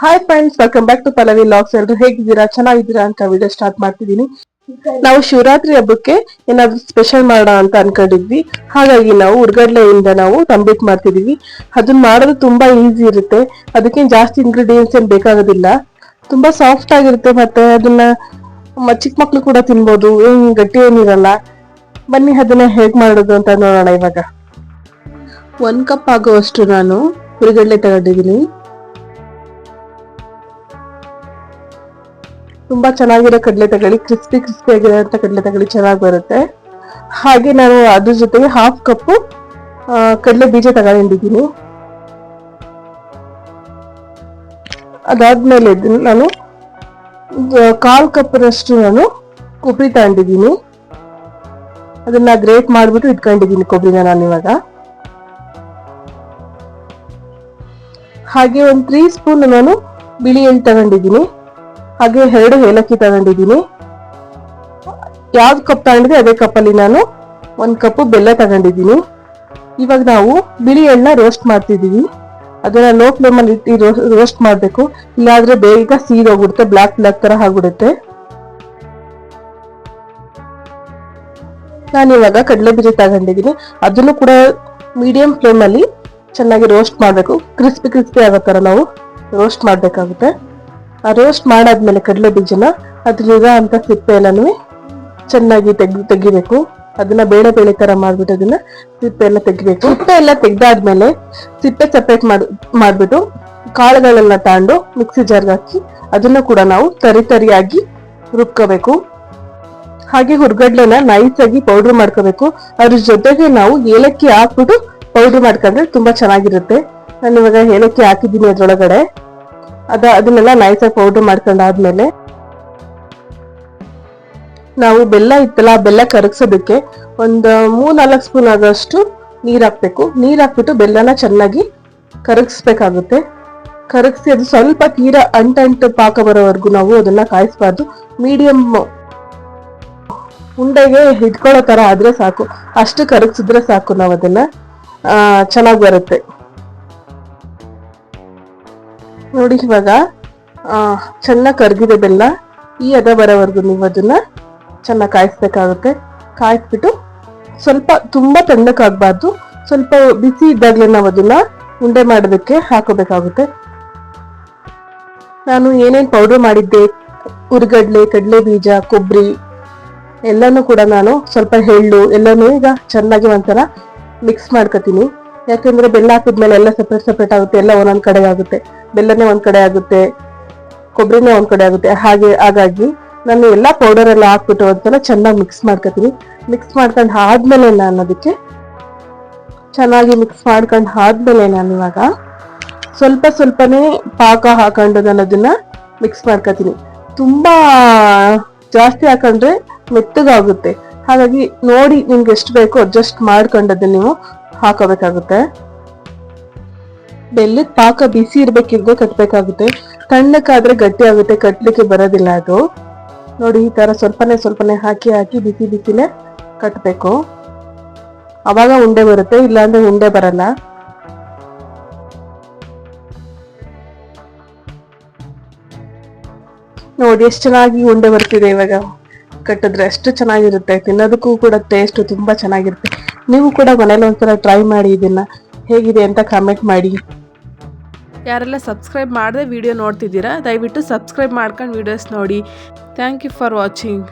Hi friends welcome back to Pallavi logs ಎಲ್ರು ಹೇಗಿದ್ದೀರಾ? ಚೆನ್ನಾಗಿದ್ದೀರಾ ಅಂತ ವಿಡಿಯೋ ಸ್ಟಾರ್ಟ್ ಮಾಡ್ತಿದ್ದೀನಿ. ನಾವು ಶಿವರಾತ್ರಿ ಹಬ್ಬಕ್ಕೆ ಏನಾದ್ರು ಸ್ಪೆಷಲ್ ಮಾಡೋಣ ಅಂತ ಅನ್ಕೊಂಡಿದ್ವಿ. ಹಾಗಾಗಿ ನಾವು ಉರ್ಗಡ್ಲೆಯಿಂದ ನಾವು ತಂಬಿಟ್ ಮಾಡ್ತಿದೀವಿ ಅದನ್ನ ಮಾಡೋದು ತುಂಬಾ ಈಸಿ ಇರುತ್ತೆ. ಅದಕ್ಕೆ ಜಾಸ್ತಿ ಇಂಗ್ರೀಡಿಯೆಂಟ್ಸ್ ಏನ್ ಬೇಕಾಗೋದಿಲ್ಲ. ತುಂಬಾ ಸಾಫ್ಟ್ ಆಗಿರುತ್ತೆ ಮತ್ತೆ ಅದನ್ನ ಚಿಕ್ಕ ಮಕ್ಳು ಕೂಡ ತಿನ್ಬೋದು. ಏನ್ ಗಟ್ಟಿ ಏನಿರಲ್ಲ. ಬನ್ನಿ ಅದನ್ನ ಹೇಗ್ ಮಾಡೋದು ಅಂತ ನೋಡೋಣ ಇವಾಗ. ಒಂದ್ ಕಪ್ ಆಗುವಷ್ಟು ನಾನು ಉರ್ಗಡ್ಲೆ ತಗೊಂಡಿದ್ದೀನಿ. ತುಂಬಾ ಚೆನ್ನಾಗಿರೋ ಕಡಲೆ ತಗೊಳ್ಳಿ ಕ್ರಿಸ್ಪಿ ಕ್ರಿಸ್ಪಿ ಆಗಿರೋಂಥ ಕಡಲೆ ತಗೊಳ್ಳಿ ಚೆನ್ನಾಗಿ ಬರುತ್ತೆ. ಹಾಗೆ ನಾನು ಅದ್ರ ಜೊತೆಗೆ ಹಾಫ್ ಕಪ್ಪು ಕಡಲೆ ಬೀಜ ತಗೊಂಡಿದ್ದೀನಿ. ಅದಾದ್ಮೇಲೆ ನಾನು ಕಾಲ್ ಕಪ್ನಷ್ಟು ನಾನು ಕೊಬ್ಬರಿ ತಗೊಂಡಿದ್ದೀನಿ. ಅದನ್ನ ಗ್ರೇಟ್ ಮಾಡ್ಬಿಟ್ಟು ಇಟ್ಕೊಂಡಿದ್ದೀನಿ ಕೊಬ್ಬರಿನ ನಾನು ಇವಾಗ. ಹಾಗೆ ಒಂದು ತ್ರೀ ಸ್ಪೂನ್ ನಾನು ಬಿಳಿ ಎಳ್ಳು ತಗೊಂಡಿದ್ದೀನಿ. ಹಾಗೆ ಎರಡು ಏಲಕ್ಕಿ ತಗೊಂಡಿದ್ದೀನಿ. ಯಾವ್ದು ಕಪ್ ತಗೊಂಡಿದೆ ಅದೇ ಕಪ್ಪಲ್ಲಿ ನಾನು. ಒಂದು ಕಪ್ ಬೆಲ್ಲ ತಗೊಂಡಿದ್ದೀನಿ. ಇವಾಗ ನಾವು ಬಿಳಿ ಎಳ್ಳ ರೋಸ್ಟ್ ಮಾಡ್ತಿದೀವಿ ಅದನ್ನ ಲೋ ಫ್ಲೇಮಲ್ಲಿ ಇಟ್ಟು ರೋಸ್ಟ್ ಮಾಡಬೇಕು. ಇಲ್ಲಾಂದ್ರೆ ಬೇಗ ಸೀದೋಗ್ಬಿಡುತ್ತೆ ಬ್ಲಾಕ್ ಬ್ಲಾಕ್ ತರ ಆಗ್ಬಿಡುತ್ತೆ. ನಾನು ಕಡಲೆ ಬೀಜ ತಗೊಂಡಿದ್ದೀನಿ. ಅದನ್ನು ಕೂಡ ಮೀಡಿಯಂ ಫ್ಲೇಮ್ ಅಲ್ಲಿ ಚೆನ್ನಾಗಿ ರೋಸ್ಟ್ ಮಾಡಬೇಕು. ಕ್ರಿಸ್ಪಿ ಕ್ರಿಸ್ಪಿ ಆಗೋ ತರ ನಾವು ರೋಸ್ಟ್ ಮಾಡಬೇಕಾಗುತ್ತೆ. ರೋಸ್ಟ್ ಮಾಡಾದ್ಮೇಲೆ ಕಡಲೆ ಬೀಜನ ಅದ್ರಲ್ಲಿರೋ ಅಂತ ಸಿಪ್ಪೆ ಎಲ್ಲನೂ ಚೆನ್ನಾಗಿ ತೆಗ್ದು ತೆಗಿಬೇಕು. ಅದನ್ನ ಬೇಳೆ ಬೇಳೆ ತರ ಮಾಡ್ಬಿಟ್ಟು ಅದನ್ನ ಸಿಪ್ಪೆ ಎಲ್ಲ ತೆಗಿಬೇಕು. ಸಿಪ್ಪೆ ಎಲ್ಲ ತೆಗ್ದಾದ್ಮೇಲೆ ಸಿಪ್ಪೆ ಸಪ್ರೇಟ್ ಮಾಡ್ ಮಾಡ್ಬಿಟ್ಟು ಕಾಳುಗಳೆಲ್ಲ ತಗೊಂಡು ಮಿಕ್ಸಿ ಜಾರ್ಗೆ ಹಾಕಿ ಅದನ್ನ ಕೂಡ ನಾವು ತರಿ ತರಿಯಾಗಿ ರುಬ್ಕೋಬೇಕು. ಹಾಗೆ ಹುರ್ಗಡ್ಲೆನ ನೈಸ್ ಆಗಿ ಪೌಡರ್ ಮಾಡ್ಕೋಬೇಕು. ಅದ್ರ ಜೊತೆಗೆ ನಾವು ಏಲಕ್ಕಿ ಹಾಕ್ಬಿಟ್ಟು ಪೌಡರ್ ಮಾಡ್ಕೊಂಡ್ರೆ ತುಂಬಾ ಚೆನ್ನಾಗಿರುತ್ತೆ. ನಾನು ಇವಾಗ ಏಲಕ್ಕಿ ಹಾಕಿದ್ದೀನಿ ಅದ್ರೊಳಗಡೆ. ಅದ, ಅದನ್ನೆಲ್ಲ ನೈಸಾಗಿ ಪೌಡರ್ ಮಾಡ್ಕೊಂಡಾದ್ಮೇಲೆ ನಾವು ಬೆಲ್ಲ ಇತ್ತಲ್ಲ ಬೆಲ್ಲ ಕರಗಿಸೋದಕ್ಕೆ ಒಂದು ಮೂರ್ ನಾಲ್ಕು ಸ್ಪೂನ್ ಆಗೋಷ್ಟು ನೀರ್ ಹಾಕ್ಬೇಕು. ನೀರ್ ಹಾಕ್ಬಿಟ್ಟು ಬೆಲ್ಲನ ಚೆನ್ನಾಗಿ ಕರಗಿಸ್ಬೇಕಾಗುತ್ತೆ. ಕರಗಿಸಿ ಅದು ಸ್ವಲ್ಪ ತೀರಾ ಅಂಟಂಟು ಪಾಕ ಬರೋವರೆಗೂ ನಾವು ಅದನ್ನ ಕಾಯಿಸ್ಬಾರ್ದು. ಮೀಡಿಯಂ ಉಂಡೆಗೆ ಹಿಡ್ಕೊಳ್ಳೋ ತರ ಆದ್ರೆ ಸಾಕು. ಅಷ್ಟು ಕರಗಿಸಿದ್ರೆ ಸಾಕು ನಾವು ಅದನ್ನ. ಚೆನ್ನಾಗಿ ಬರುತ್ತೆ. ನೋಡಿ ಇವಾಗ ಚೆನ್ನಾಗಿ ಕರ್ಗಿದೆ ಬೆಲ್ಲ. ಈ ಅದ ಬರೋವರೆಗೂ ನೀವು ಅದನ್ನ ಚೆನ್ನಾಗಿ ಕಾಯಿಸ್ಬೇಕಾಗುತ್ತೆ. ಕಾಯಿಸ್ಬಿಟ್ಟು ಸ್ವಲ್ಪ ತುಂಬ ತಣ್ಣಕ್ಕಾಗಬಾರ್ದು ಸ್ವಲ್ಪ ಬಿಸಿ ಇದ್ದಾಗಲೇ ನಾವು ಅದನ್ನ ಉಂಡೆ ಮಾಡೋದಕ್ಕೆ ಹಾಕೋಬೇಕಾಗುತ್ತೆ. ನಾನು ಏನೇನು ಪೌಡರ್ ಮಾಡಿದ್ದೆ? ಉರ್ಗಡ್ಲೆ ಕಡಲೆ ಬೀಜ ಕೊಬ್ಬರಿ ಎಲ್ಲನೂ ಕೂಡ ನಾನು ಸ್ವಲ್ಪ ಎಳ್ಳು, ಎಲ್ಲನೂ ಈಗ ಚೆನ್ನಾಗಿ ಒಂಥರ ಮಿಕ್ಸ್ ಮಾಡ್ಕೊತೀನಿ. ಯಾಕಂದ್ರೆ ಬೆಲ್ಲ ಹಾಕಿದ್ಮೇಲೆ ಎಲ್ಲ ಸಪ್ರೇಟ್ ಸಪ್ರೇಟ್ ಆಗುತ್ತೆ, ಎಲ್ಲ ಒಂದೊಂದು ಕಡೆ ಆಗುತ್ತೆ. ಬೆಲ್ಲನೇ ಒಂದು ಕಡೆ ಆಗುತ್ತೆ ಕೊಬ್ಬರಿನೇ ಒಂದು ಕಡೆ ಆಗುತ್ತೆ. ಹಾಗೆ, ಹಾಗಾಗಿ ನಾನು ಎಲ್ಲ ಪೌಡರ್ ಎಲ್ಲ ಹಾಕ್ಬಿಟ್ಟು ಅದನ್ನ ಚೆನ್ನಾಗಿ ಮಿಕ್ಸ್ ಮಾಡ್ಕೊತೀನಿ. ಮಿಕ್ಸ್ ಮಾಡ್ಕೊಂಡು ಆದ್ಮೇಲೆ ನಾನು ಅದಕ್ಕೆ ಚೆನ್ನಾಗಿ ಮಿಕ್ಸ್ ಮಾಡ್ಕೊಂಡು ಆದ್ಮೇಲೆ ನಾನು ಇವಾಗ ಸ್ವಲ್ಪ ಸ್ವಲ್ಪನೇ ಪಾಕ ಹಾಕೊಂಡು ನಾನು ಅದನ್ನ ಮಿಕ್ಸ್ ಮಾಡ್ಕೊತೀನಿ. ತುಂಬಾ ಜಾಸ್ತಿ ಹಾಕೊಂಡ್ರೆ ಮೆತ್ತಗಾಗುತ್ತೆ. ಹಾಗಾಗಿ ನೋಡಿ ನಿಮ್ಗೆ ಎಷ್ಟು ಬೇಕೋ ಅಡ್ಜಸ್ಟ್ ಮಾಡ್ಕೊಂಡದ್ದು ನೀವು ಹಾಕೋಬೇಕಾಗುತ್ತೆ. ಬೆಲ್ಲದ ಪಾಕ ಬಿಸಿ ಇರ್ಬೇಕಿದ್ರೆ ಕಟ್ಬೇಕಾಗುತ್ತೆ. ತಣ್ಣಕ್ಕಾದ್ರೆ ಗಟ್ಟಿ ಆಗುತ್ತೆ ಕಟ್ಟಲಿಕ್ಕೆ ಬರೋದಿಲ್ಲ ಅದು. ನೋಡಿ, ಈ ತರ ಸ್ವಲ್ಪನೇ ಸ್ವಲ್ಪನೇ ಹಾಕಿ ಹಾಕಿ, ಬಿಸಿ ಬಿಸಿನೇ ಕಟ್ಬೇಕು. ಅವಾಗ ಉಂಡೆ ಬರುತ್ತೆ, ಇಲ್ಲಾಂದ್ರೆ ಉಂಡೆ ಬರಲ್ಲ. ನೋಡಿ, ಎಷ್ಟು ಚೆನ್ನಾಗಿ ಉಂಡೆ ಬರ್ತಿದೆ ಇವಾಗ. ಕಟ್ಟಿದ್ರೆ ಅಷ್ಟು ಚೆನ್ನಾಗಿರುತ್ತೆ. ತಿನ್ನೋದಕ್ಕೂ ಕೂಡ ಟೇಸ್ಟ್ ತುಂಬಾ ಚೆನ್ನಾಗಿರುತ್ತೆ. ನೀವು ಕೂಡ ಮನೇಲಿ ಒಂದ್ಸಲ ಟ್ರೈ ಮಾಡಿ ಇದನ್ನ ಹೇಗಿದೆ ಅಂತ ಕಾಮೆಂಟ್ ಮಾಡಿ. ಯಾರೆಲ್ಲ ಸಬ್ಸ್ಕ್ರೈಬ್ ಮಾಡದೆ ವಿಡಿಯೋ ನೋಡ್ತಿದ್ದೀರಾ, ದಯವಿಟ್ಟು ಸಬ್ಸ್ಕ್ರೈಬ್ ಮಾಡ್ಕೊಂಡು ವಿಡಿಯೋಸ್ ನೋಡಿ. Thank you for watching